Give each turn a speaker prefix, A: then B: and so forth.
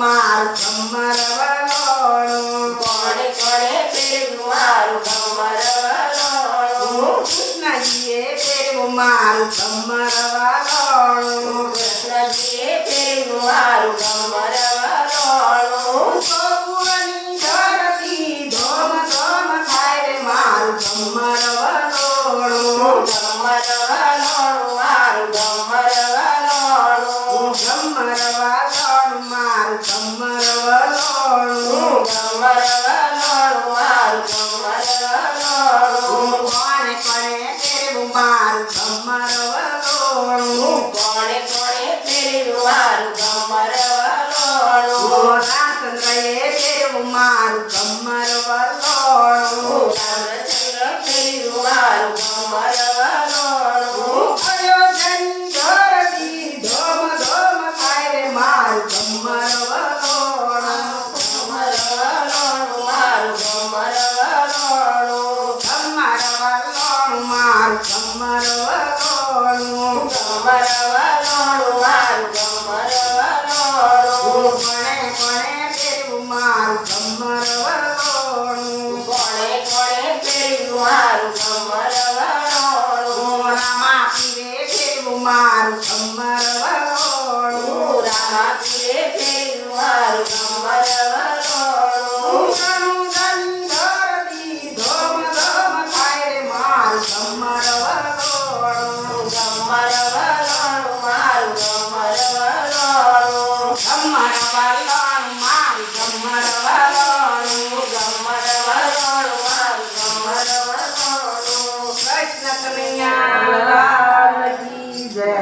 A: મારું કમરવલોણું
B: કોણે કોણે પીરું મારું કમરવલોણું
A: કૃષ્ણજીએ પીરું મારું કમરવલોણું
B: કૃષ્ણજીએ પીરું મારું Gracias. మారు
A: మారు మా na caminhada.